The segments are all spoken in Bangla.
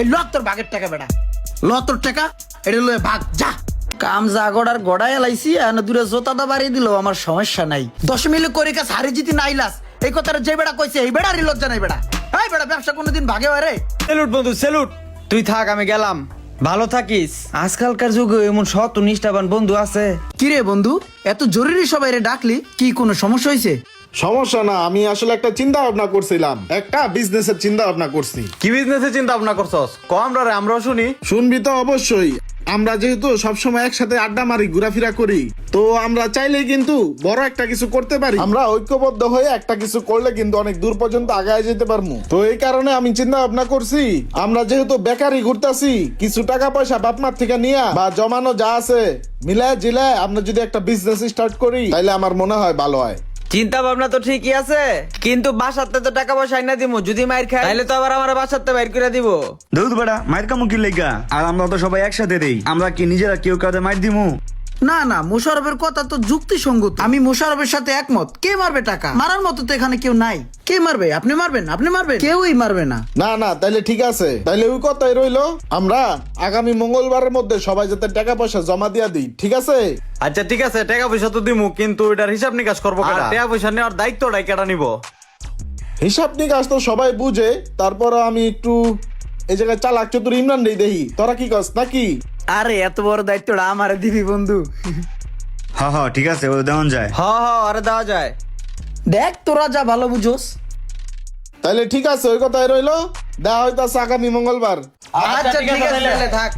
এই ল তোর ভাগের টাকা বেটা। ল তোর টাকা? এটা লয়ে ভাগ যা। কাম যা গড়ার গড়াই এলাইছি আর দূরে জোতাটা বাড়িয়ে দিল আমার সমস্যা নাই। দশ মিলে করে কাজ হারে জিতি নাইলাস এই কথাটা যে বেড়া কইছে এই লজ্জা নাই বেড়া এই বেড়া ব্যবসা কোনোদিন ভাগে হয় রে। সেলুট বন্ধু সেলুট তুই থাক আমি গেলাম। ভালো থাকিস। আজকালকার যুগে এমন শত নিষ্ঠাবান বন্ধু আছে। কি রে বন্ধু এত জরুরি সবাই রে ডাকলি কি কোনো সমস্যা হয়েছে সমস্যা না আমি আসলে একটা চিন্তা ভাবনা করছিলাম। একটা বিজনেসের চিন্তা ভাবনা করছি। কি বিজনেসে চিন্তা ভাবনা করছস কম রে আমরাও শুনি। শুনবি তো অবশ্যই। আমরা যেহেতু সবসময় একসাথে আড্ডা মারি ঘোরাফেরা করি তো আমরা চাইলে কিন্তু বড় একটা কিছু করতে পারি। আমরা ঐক্যবদ্ধ হয়ে একটা কিছু করলে কিন্তু অনেক দূর পর্যন্ত আগায় যেতে পারব তো এই কারণে আমি চিন্তা ভাবনা করছি আমরা যেহেতু বেকারি ঘুরতাছি কিছু টাকা পয়সা বাপমার থেকে নিয়ে বা জমানো যা আছে মিলায় জিলায় আমরা যদি একটা বিজনেস স্টার্ট করি তাহলে আমার মনে হয় ভালো হয়। চিন্তা ভাবনা তো ঠিকই আছে কিন্তু বাসাতে তো টাকা পয়সা না দিব যদি মায়ের খায়। তাহলে তো আবার আমার বাসাতে বাইর করে দিব। দুধ বেড়া মায়ের কামু কি লেগা? আর আমরা তো সবাই একসাথে দেই। আমরা কি নিজেরা কেউ কাউকে মার দিমু? না না মোশারফের কথা তো যুক্তিসঙ্গত। আমি মোশারফের সাথে একমত। কে মারবে টাকা? মারার মতো তো এখানে কেউ নাই। কে মারবে? আপনি মারবেন আপনি মারবেন। কেউই মারবে না। না না তাইলে ঠিক আছে। তাইলে ওই কথাই রইল। আমরা আগামী মঙ্গলবারের মধ্যে সবাই যাতে টাকা পয়সা জমা দিয়া দিই ঠিক আছে? আচ্ছা ঠিক আছে টাকা পয়সা তো দিমু কিন্তু এটার হিসাব নিকাশ করব আর কেডা? টাকা পয়সা নেওয়ার দায়িত্বটাই কেটা নিব? হিসাব নিকাশ তো সবাই বুঝে। তারপর আমি একটু এই জায়গায় চালাক চতুর ইমরান নেই দেখি। তোরা কি কস নাকি? আরে এত বড় দায়িত্বটা আমারে দিবি বন্ধু। হ হ ঠিক আছে ও দেওয়ান যায়। হ হ আরে দেওয়া যায়। দেখ তোরা যা ভালো বুঝোস। তাইলে ঠিক আছে ওই কথাই রইল। দেখা হইতাছে আগামী মঙ্গলবার। আচ্ছা ঠিক আছে তাহলে থাক।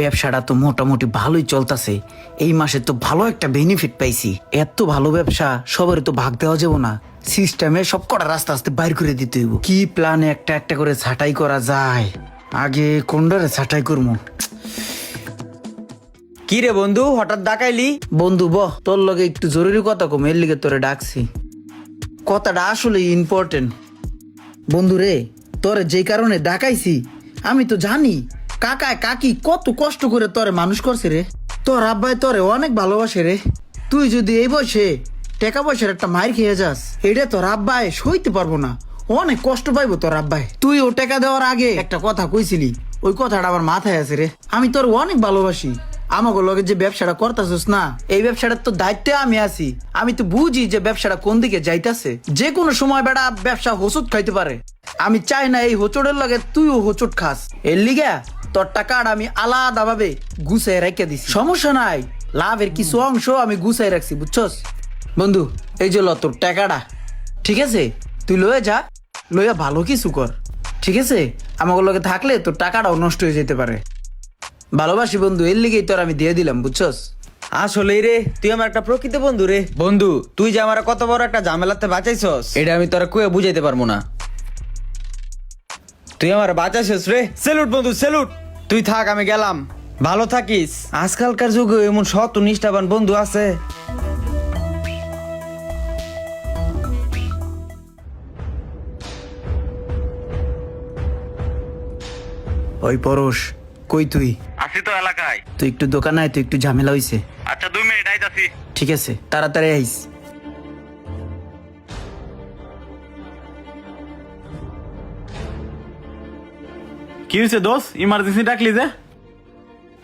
ব্যবসাটা তো মোটামুটি ভালোই চলতেছে। এই মাসে তো ভালো একটা বেনিফিট পাইছি। এত ভালো ব্যবসা সবার তো ভাগ দেওয়া যাব না। সিস্টেমে সব কটা রাস্তা আস্তে বাইর করে দিতে হইব। কি প্ল্যানে একটা একটা করে ছাটাই করা যায়? আগে কোনটারে ছাটাই করব? কি রে বন্ধু হঠাৎ ডাকাইলি বন্ধু বহ তোর লগে একটু জরুরি কথা কম এর লিগে তোরে ডাকছি। কথাটা আসলে ইম্পর্টেন্ট বন্ধু রে তোরে যে কারণে ডাকাইছি আমি তো জানি কাকায় কাকি কত কষ্ট করে তোরে মানুষ করছে রে। তোর আব্বাই তোরে অনেক ভালোবাসে রে। তুই যদি এই বয়সে টাকা পয়সার একটা মায়ের খেয়ে যাস। এটা তোর আব্বাই সইতে পারব না। অনেক কষ্ট পাইবো তোর আব্বাই তুই ও টাকা দেওয়ার আগে একটা কথা কইছিলি। ওই কথাটা আমার মাথায় আছে রে। আমি তোর অনেক ভালোবাসি। আমাকে লগে যে ব্যবসাটা করতেছিস না, এই ব্যবসাটার তো দায়িত্বে আমি আছি। আমি তো বুঝি যে ব্যবসাটা কোন দিকে যাইতাছে। যে কোনো সময় বেড়া ব্যবসা হোচট খাইতে পারে। আমি চাই না এই হোচটের লগে তুইও হোচট খাস। এর লিগা তোর টাকাটা আমি আলাদা ভাবে গুছাই রেখে দিছি। সমস্যা নাই। লাভের কিছু অংশ আমি গুছাই রাখছি, বুঝছস? বন্ধু এই যে ল তোর টাকাটা ঠিক আছে? তুই লয়ে যা লইয়া ভালো কিছু কর ঠিক আছে? আমাকে লগে থাকলে তোর টাকাটাও নষ্ট হয়ে যেতে পারে। ভালোবাসি বন্ধু এর লিগেই তোর আমি দিয়ে দিলাম বুঝছস? আসলে রে তুই আমার একটা প্রকৃত বন্ধু রে। বন্ধু তুই যে আমার কত বড় একটা ঝামেলাতে বাঁচাইছস। এটা আমি তোরা কুয়ে বুঝাইতে পারব না। তুই আমার বাঁচাইছস রে। সেলুট বন্ধু সেলুট! তুই থাক আমি গেলাম। ভালো থাকিস। আজকালকার যুগে এমন শত নিষ্ঠাবান বন্ধু আছে। ওই পরশ কই তুই? আসি তো এলাকায়। তুই একটু দোকানে আয় তুই একটু ঝামেলা হইছে। আচ্ছা দুই মিনিট আইতাছি। ঠিক আছে তাড়াতাড়ি আইস। কি হয়েছে দোষ ইমার্জেন্সি ডাকলি যে?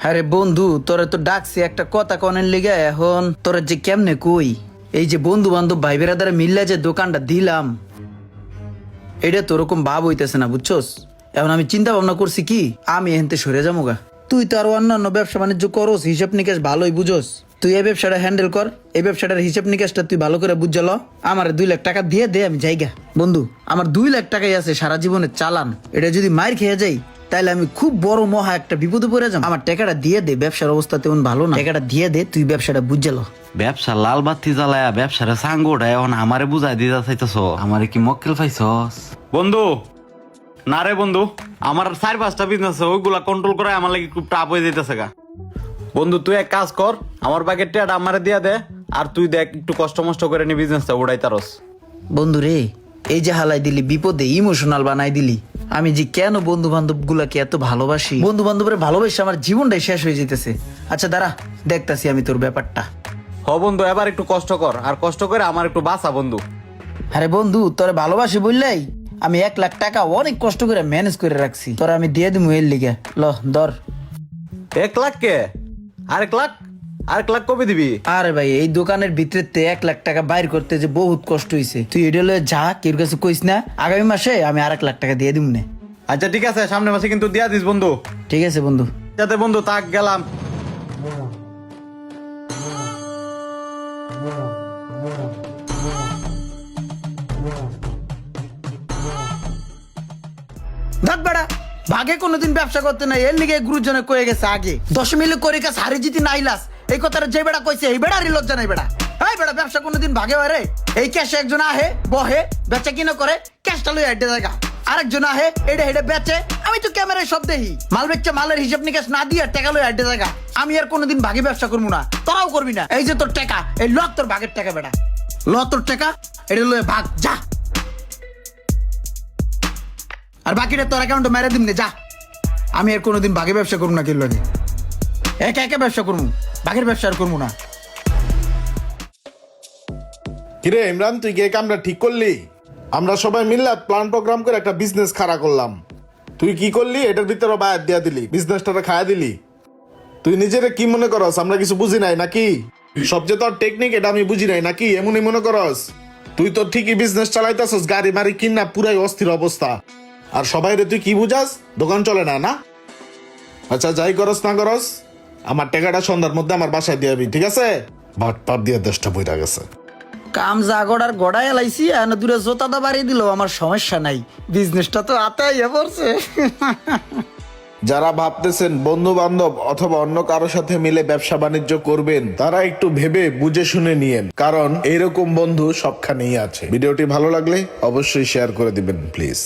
আরে বন্ধু তোরে তো ডাকছি একটা কথা কনের লিগে এখন তোরা যে কেমনে কই? এই যে বন্ধু বান্ধব ভাই বেড়াদারে মিললে যে দোকানটা দিলাম এটা তো ওরকম ভাব হইতেছে না বুঝছস? এখন আমি চিন্তা ভাবনা করছি কি? আমি এহেনতে সরে যাব গা। তুই তো আরও অন্যান্য ব্যবসা বাণিজ্য করস হিসাব নিকাশ ভালোই বুঝোস। তুই এই ব্যবসাটা হ্যান্ডেল কর এই ব্যবসাটার হিসাব নিকাশটা তুই ভালো করে বুঝল আমার দুই লাখ টাকা দিয়ে দে আমি যাইগা বন্ধু আমার দুই লাখ টাকাই আছে সারা জীবনের চালান। এটা যদি মার খেয়ে যাই তাহলে আমি খুব বড় মহা একটা বিপদে পড়ে যাব। আমার টাকাটা দিয়ে দে ব্যবসার অবস্থা তেমন ভালো না। টাকাটা দিয়ে দে তুই ব্যবসাটা বুঝলো ব্যবসা লাল বাতি জ্বালায়া ব্যবসারে সাঙ্গোটা এখন আমারে বুঝাই দিতে চাইতেছ। আমারে কি মক্কেল পাইছস? বন্ধু না রে বন্ধু আমার চার পাঁচটা বিজনেস আছে ওইগুলা কন্ট্রোল করে আমার লাগে খুব টাপ হয়ে যেতেছে গা। বন্ধু তুই এক কাজ কর আমার বাকের টেয়াটা আমারে দিয়া দে আর তুই দেখ একটু কষ্ট মষ্ট করে নি বিজনেসটা উড়াই তারস। বন্ধু রে এই যে হালাই দিলি বিপদে ইমোশনাল বানাই দিলি আমি যে কেন বন্ধু বান্ধব গুলাকে এত ভালোবাসি? বন্ধু বান্ধবের ভালোবাসে আমার জীবনটাই শেষ হয়ে যেতেছে আচ্ছা দাঁড়া দেখতাছি আমি তোর ব্যাপারটা। হ বন্ধু এবার একটু কষ্ট কর আর কষ্ট করে আমার একটু বাঁচা বন্ধু। আরে বন্ধু তোরে ভালোবাসি বললেই আমি এক লাখ টাকা অনেক কষ্ট করে ম্যানেজ করে রাখছি। তোরা আমি দিয়ে দিব এর লিগে। ল ধর। এক লাখ কে? আরেক লাখ? আরেক লাখ কবে দিবি? আরে ভাই এই দোকানের ভিতরে তে এক লাখ টাকা বাইর করতে যে বহুত কষ্ট হয়েছে তুই এটা লয়ে যা কেউ কাছে কইস না। আগামী মাসে আমি আর এক লাখ টাকা দিয়ে দিব না। আচ্ছা ঠিক আছে সামনে মাসে কিন্তু দিয়া দিস বন্ধু। ঠিক আছে বন্ধু। যাতে বন্ধু তাক গেলাম। বেড়া, ভাগে কোনোদিন ব্যবসা করতে নাই, এর লিগে গুরুজনে কয়ে গেছে আগে, দশ মিলে করে কাছে হারি জিতি নাইলাস এই কথাটা যে বেড়া কইছে, এই বেড়ারই লজ্জা নাই বেড়া। এই বেড়া, ব্যবসা কোনোদিন ভাগে হয় রে। এই ক্যাশে একজন আহে, বহে, বেচা কিনা করে, ক্যাশটা লই হেঁটে জায়গা আরেকজন আহে, এডে হেডে বেচে, আমি তো ক্যামেরায় সব দেখি। মাল বেচছে মালের হিসাব নিকাশ না দিয়ে টাকা লই হেঁটে জায়গা আমি আর কোনোদিন ভাগে ব্যবসা করব না, তোরাও করবি না। এই যে তোর টাকা, এই ল তোর ভাগের টাকা বেড়া। ল তোর টাকা এটা লয়ে ভাগ, যা। আর বাকিটা তোর অ্যাকাউন্টে মেরে দিম যা। আমি আর কোনোদিন বাঘে ব্যবসা করব না কিলো একা একা ব্যবসা করব, বাঘের ব্যবসা আর করব না। কিরে, ইমরান, তুই কি এই ঠিক করলি? আমরা সবাই মিললে প্ল্যান প্রোগ্রাম করে একটা বিজনেস খাড়া করলাম। তুই কি করলি? এটার ভিতরে বায়াত দিয়া দিলি বিজনেসটা খায়া দিলি। তুই নিজেরে কি মনে করস? আমরা কিছু বুঝি নাই নাকি? সবচেয়ে তোর টেকনিক এটা আমি বুঝি নাই নাকি? এমনই মনে করস? তুই তো ঠিকই বিজনেস চালাইতেছস গাড়ি মারি কিনা পুরাই অস্থির অবস্থা। আর সবাই রে তুই কি বুঝাস? দোকান চলে না না? আচ্ছা যাই করস না করস আমার টাকাটা সন্ধ্যার মধ্যে আমার বাসায় দিয়ে ঠিক আছে? ভাট পাট দিয়ে দশটা বইটা গেছে। কাম যা গড়ার গড়াই এলাইছি আর দূরে জোতাটা বাড়িয়ে দিল আমার সমস্যা নাই। বিজনেসটা তো আতাইয়া পড়ছে। যারা ভাবতেছেন বন্ধু বান্ধব অথবা অন্য কারোর সাথে মিলে ব্যবসা বাণিজ্য করবেন তারা একটু ভেবে বুঝে শুনে নিয়েন কারণ এরকম বন্ধু সবখানেই আছে। ভিডিওটি ভালো লাগলে অবশ্যই শেয়ার করে দিবেন প্লিজ